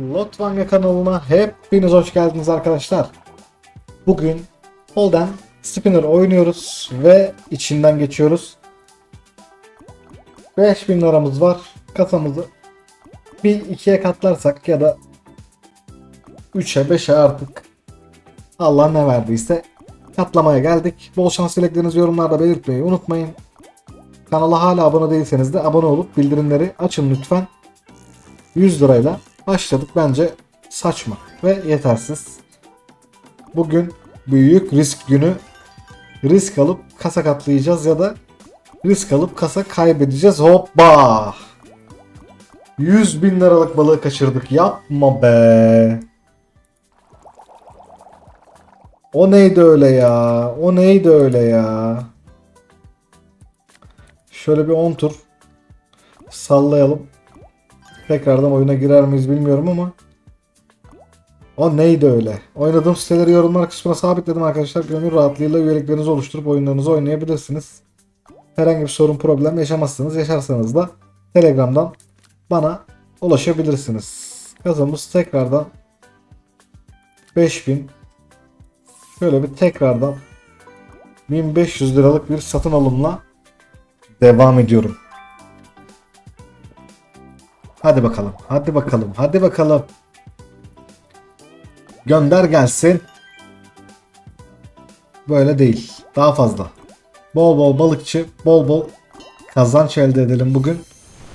Lotvange kanalına hepiniz hoş geldiniz arkadaşlar. Bugün Holden Spinner oynuyoruz ve içinden geçiyoruz. 5000 liramız var. Kasamızı bir ikiye katlarsak ya da 3'e 5'e artık Allah ne verdiyse katlamaya geldik. Bol şans dileklerinizi yorumlarda belirtmeyi unutmayın. Kanala hala abone değilseniz de abone olup bildirimleri açın lütfen. 100 lirayla başladık bence saçma ve yetersiz. Bugün büyük risk günü. Risk alıp kasa katlayacağız ya da risk alıp kasa kaybedeceğiz. Hoppa! 100 bin liralık balığı kaçırdık. Yapma be. O neydi öyle ya? O neydi öyle ya? Şöyle bir 10 tur sallayalım. Tekrardan oyuna girer miyiz bilmiyorum ama. O neydi öyle? Oynadığım siteleri yorumlar kısmına sabitledim arkadaşlar. Gönül rahatlığıyla üyeliklerinizi oluşturup oyunlarınızı oynayabilirsiniz. Herhangi bir sorun problem yaşamazsınız. Yaşarsanız da Telegram'dan bana ulaşabilirsiniz. Kazamız tekrardan 5000 Şöyle bir tekrardan 1500 liralık bir satın alımla devam ediyorum. Hadi bakalım. Hadi bakalım. Hadi bakalım. Gönder gelsin. Böyle değil. Daha fazla. Bol bol balıkçı, bol bol kazanç elde edelim bugün.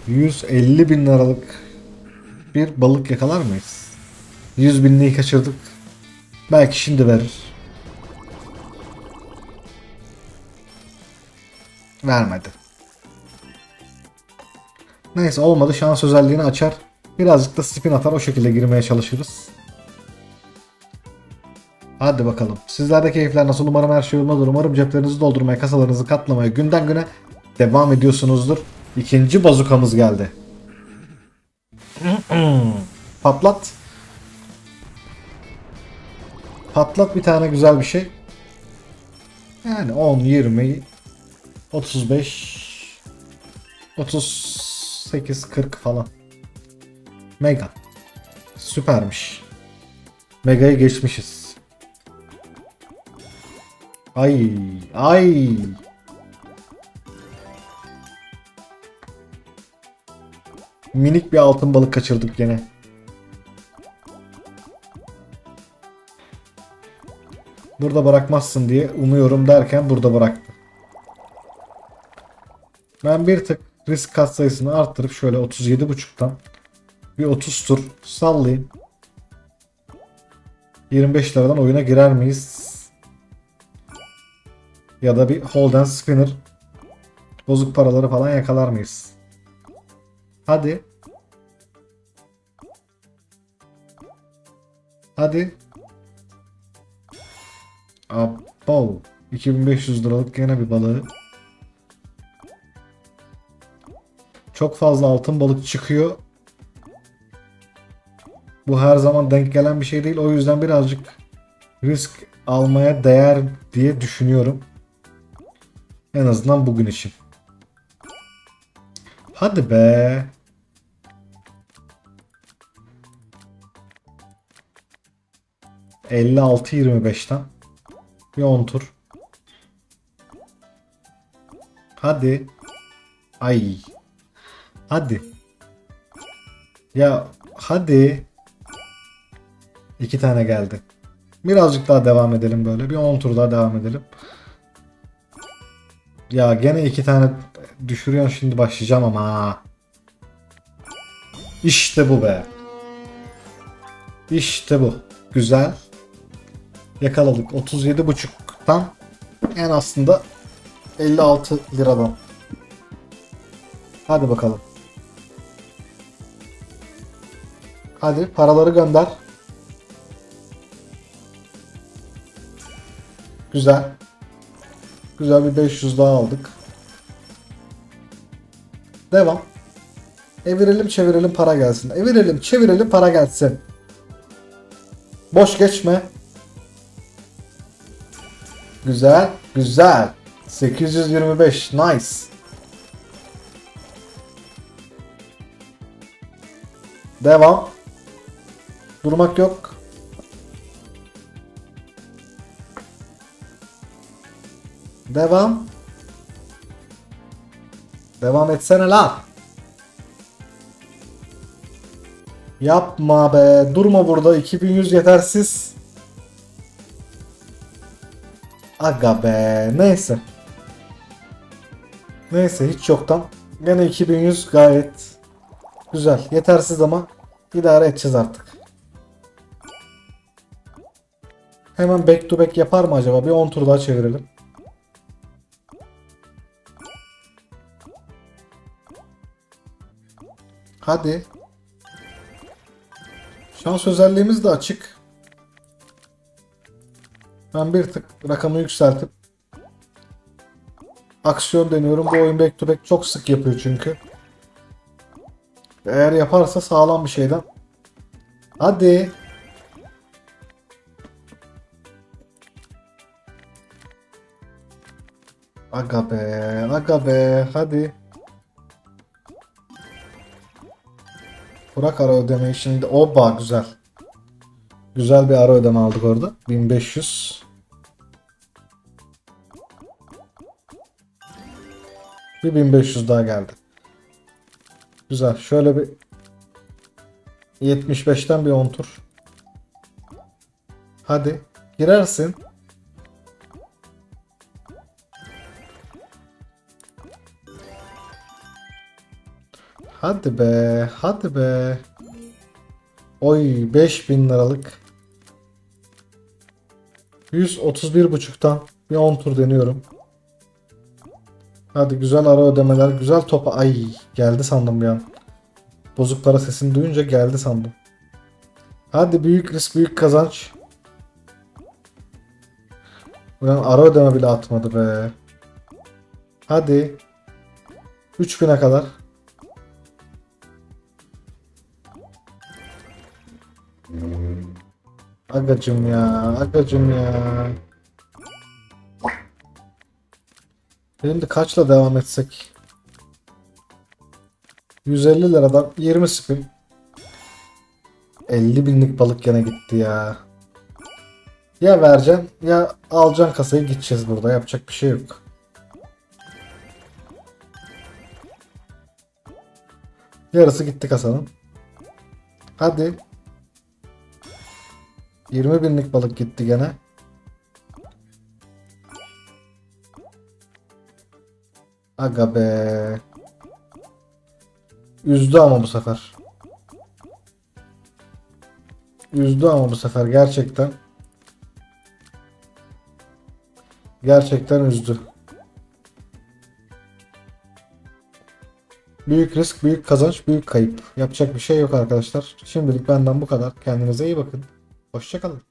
150 bin liralık bir balık yakalar mıyız? 100 binliği kaçırdık. Belki şimdi verir. Vermedi. Neyse olmadı şans özelliğini açar. Birazcık da spin atar o şekilde girmeye çalışırız. Hadi bakalım. Sizlerde keyifler nasıl? Umarım her şey yolundadır. Umarım ceplerinizi doldurmaya, kasalarınızı katlamaya günden güne devam ediyorsunuzdur. İkinci bazukamız geldi. Patlat. Patlat bir tane güzel bir şey. Yani 10, 20, 35, 38, 40 falan. Mega. Süpermiş. Mega'yı geçmişiz. Ay, ay. Minik bir altın balık kaçırdık gene. Burada bırakmazsın diye umuyorum derken burada bıraktı. Ben bir tık risk kat sayısını arttırıp şöyle 37.5'tan bir 30 tur sallayayım. 25 liradan oyuna girer miyiz? Ya da bir hold and spinner bozuk paraları falan yakalar mıyız? Hadi. Hadi. Abo. 2500 liralık gene bir balığı. Çok fazla altın balık çıkıyor. Bu her zaman denk gelen bir şey değil. O yüzden birazcık risk almaya değer diye düşünüyorum. En azından bugün için. Hadi be. ...56-25'ten... ...bir 10 tur... ...hadi... ...ay... ...hadi... ...ya... ...hadi... ...iki tane geldi... ...birazcık daha devam edelim böyle... ...bir 10 tur daha devam edelim... ...ya gene iki tane... ...düşürüyorsun. Şimdi başlayacağım ama... İşte bu be... İşte bu... ...güzel... Yakaladık. 37.5'tan en aslında 56 liradan. Hadi bakalım. Hadi paraları gönder. Güzel. Güzel bir 500 daha aldık. Devam. Evirelim çevirelim para gelsin. Evirelim çevirelim para gelsin. Boş geçme. Güzel. Güzel. 825. Nice. Devam. Durmak yok. Devam. Devam etsene lan. Yapma be. Durma burada. 2100 yetersiz. Aga be. Neyse. Neyse hiç yoktan. Gene 2100 gayet güzel. Yetersiz ama idare edeceğiz artık. Hemen back to back yapar mı acaba? Bir 10 tur daha çevirelim. Hadi. Şans özelliğimiz de açık. Ben bir tık rakamı yükseltip aksiyon deniyorum. Bu oyun back to back çok sık yapıyor çünkü. Eğer yaparsa sağlam bir şeyden. Hadi. Aga be, aga be, hadi. Burak ara ödemeyi şimdi. Oba güzel. Güzel bir ara ödeme aldık orada. 1500. Bir 1500 daha geldi. Güzel. Şöyle bir 75'ten bir 10 tur. Hadi. Girersin. Hadi be. Hadi be. Oy 5000 liralık. 131.5'tan bir 10 tur deniyorum. Hadi güzel ara ödemeler. Güzel topa. Ay geldi sandım an. Bozuk para sesini duyunca geldi sandım. Hadi büyük risk büyük kazanç. Ulan ara ödeme bile atmadı be. Hadi. 3000'e kadar. Agacım ya, agacım ya. De kaçla devam etsek? 150 liradan 20 spin. 50 binlik balık gene gitti ya. Ya vereceksin ya alacaksın kasayı gideceğiz burada. Yapacak bir şey yok. Yarısı gitti kasanın. Hadi. 20 binlik balık gitti gene. Aga be. Üzdü ama bu sefer. Üzdü ama bu sefer gerçekten. Gerçekten üzdü. Büyük risk, büyük kazanç, büyük kayıp. Yapacak bir şey yok arkadaşlar. Şimdilik benden bu kadar. Kendinize iyi bakın. Hoşçakalın.